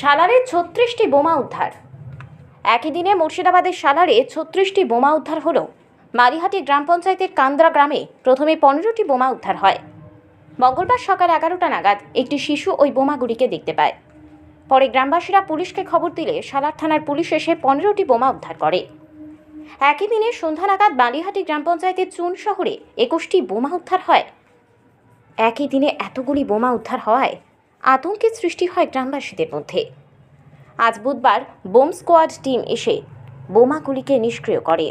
সালারে ছত্রিশটি বোমা উদ্ধার। একই দিনে মুর্শিদাবাদের সালারে ছত্রিশটি বোমা উদ্ধার হলো। মারিহাটি গ্রাম পঞ্চায়েতের কান্দ্রা গ্রামে প্রথমে পনেরোটি বোমা উদ্ধার হয়। মঙ্গলবার সকাল এগারোটা নাগাদ একটি শিশু ওই বোমাগুলিকে দেখতে পায়। পরে গ্রামবাসীরা পুলিশকে খবর দিলে সালার থানার পুলিশ এসে পনেরোটি বোমা উদ্ধার করে। একই দিনে সন্ধ্যা নাগাদ বালিহাটি গ্রাম পঞ্চায়েতের চুন শহরে একুশটি বোমা উদ্ধার হয়। একই দিনে এতগুলি বোমা উদ্ধার হওয়ায় আতঙ্কের সৃষ্টি হয় গ্রামবাসীদের মধ্যে। আজ বুধবার বোম স্কোয়াড টিম এসে বোমাগুলিকে নিষ্ক্রিয় করে।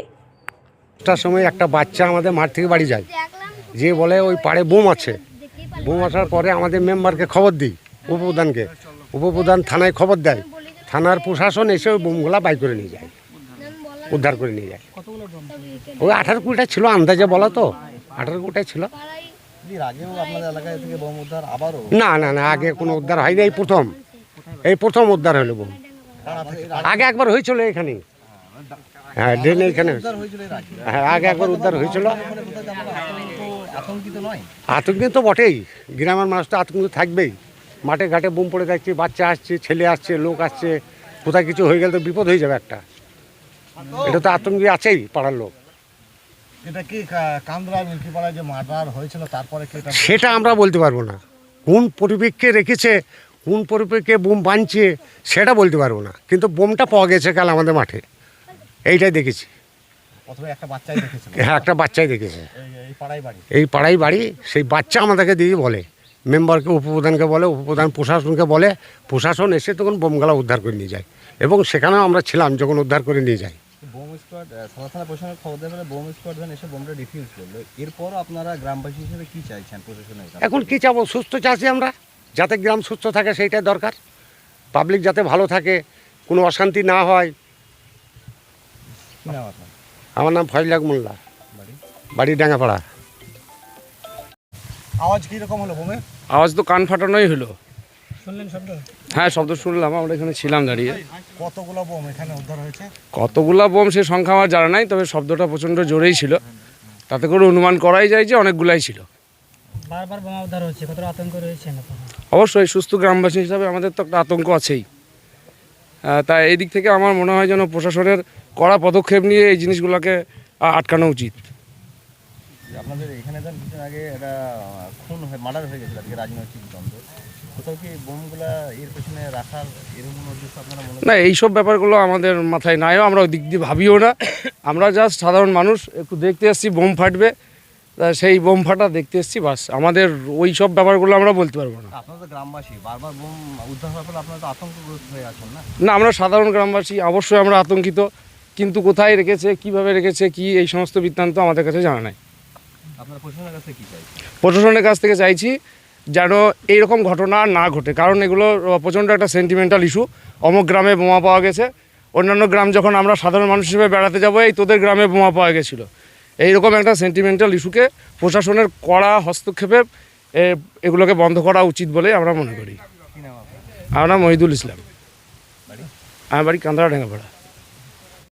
একটার সময় একটা বাচ্চা আমাদের মাঠ থেকে বাড়ি যায়। যে বলে ওই পাড়ে বোম আছে। বোম আসার পরে আমাদের মেম্বারকে খবর দিই, উপপ্রধানকে। উপপ্রধান থানায় খবর দেয়। থানার প্রশাসন এসে ওই বোমগুলা বাই করে নিয়ে যায়। উদ্ধার করে নিয়ে যায়। ওই আঠারো কুড়িটা ছিল আন্দাজে, বলা তো? আঠারো কুড়িটা ছিল। না না না আগে কোনো উদ্ধার হয়নি এই প্রথম। এই প্রথম উদ্ধার হলো বোম। আগে একবার হয়েছিল এখানে। হ্যাঁ ড্রেন আগে হ্যাঁ আগে একবার উদ্ধার হয়েছিল। আতঙ্কিত তো বটেই। গ্রামের মানুষ তো আতঙ্কিত থাকবেই। মাঠে ঘাটে বোম পড়ে যাচ্ছে বাচ্চা আসছে ছেলে আসছে লোক আসছে। কোথায় কিছু হয়ে গেলে তো বিপদ হয়ে যাবে একটা। এটা তো আতঙ্কি আছেই পাড়ার লোক। এটা কি কান্দ্রা মিল্কিপাড়ায় যে মার্ডার হয়েছিল তারপরে কি সেটা আমরা বলতে পারব না। কোন পরিপ্রেক্ষে রেখেছে কোন পরিবেশকে বোম বানছে সেটা বলতে পারব না। কিন্তু বোমটা পাওয়া গেছে কাল আমাদের মাঠে। এইটাই দেখেছি। প্রথমে একটা বাচ্চাই দেখেছিল হ্যাঁ একটা বাচ্চাই দেখেছে। এই- এই পাড়ায় বাড়ি? পাড়াই বাড়ি সেই বাচ্চা আমাদেরকে দিয়ে বলে। মেম্বারকে উপপ্রধানকে বলে উপপ্রধান প্রশাসনকে বলে প্রশাসন এসে তখন বোমগালা উদ্ধার করে নিয়ে যায়। এবং সেখানেও আমরা ছিলাম যখন উদ্ধার করে নিয়ে যায়। বোম স্কোয়াড সাদা থানা প্রশাসনের খবর দেওয়ার পরে বোম স্কোয়াড যখন এসে বোমটা ডিফিউজ করল। এরপরও আপনারা গ্রামবাসী হিসেবে কি চাইছেন প্রশাসনের কাছে? এখন কি চাবো? সুস্থ চাষি আমরা। যাতে গ্রাম সুস্থ থাকে সেইটাই দরকার। পাবলিক যাতে ভালো থাকে কোনো অশান্তি না হয়। কি নাম আপনার? আমার নাম ফয়লাক মোল্লা। বাড়ি? বাড়ি ডাঙ্গাপাড়া। আওয়াজ কি রকম হলো বোমে? আওয়াজ তো কান ফাটানোই হলো। হ্যাঁ শব্দ শুনলাম আমরা এখানে ছিলাম দাঁড়িয়ে। কতগুলো বোম এখানে উদ্ধার হয়েছে? কতগুলা বোম সে সংখ্যা আমার জানা নাই তবে শব্দটা প্রচণ্ড জোরেই ছিল। তাতে করে অনুমান করাই যায় যে অনেকগুলাই ছিল। বারবার বোমা উদ্ধার হচ্ছে কতটা আতঙ্ক রয়েছে অবশ্যই সুস্থ গ্রামবাসী হিসাবে আমাদের তো একটা আতঙ্ক আছেই। তাই এই দিক থেকে আমার মনে হয় যেন প্রশাসনের কড়া পদক্ষেপ নিয়ে এই জিনিসগুলোকে আটকানো উচিত। আপনাদের এখানে আগে এটা খুন হয়ে মার্ডার হয়ে গেছিল আজকে রাজনৈতিক দ্বন্দ্ব। না এইসব ব্যাপারগুলো আমাদের মাথায় নাইও আমরা ওই দিক দিয়ে ভাবিও না। আমরা জাস্ট সাধারণ মানুষ একটু দেখতে এসেছি বোম ফাটবে। তা সেই বোম ফাটা দেখতে এসেছি বাস। আমাদের ওই সব ব্যাপারগুলো আমরা বলতে পারব না। না? আমরা সাধারণ গ্রামবাসী অবশ্যই আমরা আতঙ্কিত। কিন্তু কোথায় রেখেছে কীভাবে রেখেছে কি এই সমস্ত বৃত্তান্ত আমাদের কাছে জানা নাই। প্রশাসনের কাছ থেকে চাইছি যেন এইরকম ঘটনা না ঘটে। কারণ এগুলো প্রচণ্ড একটা সেন্টিমেন্টাল ইস্যু অমুক গ্রামে বোমা পাওয়া গেছে। অন্যান্য গ্রাম যখন আমরা সাধারণ মানুষ হিসেবে বেড়াতে যাব এই তোদের গ্রামে বোমা পাওয়া গেছিল। এইরকম একটা সেন্টিমেন্টাল ইস্যুকে প্রশাসনের কড়া হস্তক্ষেপে এগুলোকে বন্ধ করা উচিত বলে আমরা মনে করি। আমার নাম মহিদুল ইসলাম। আমার বাড়ি কান্দারা ডেঙ্গাপাড়া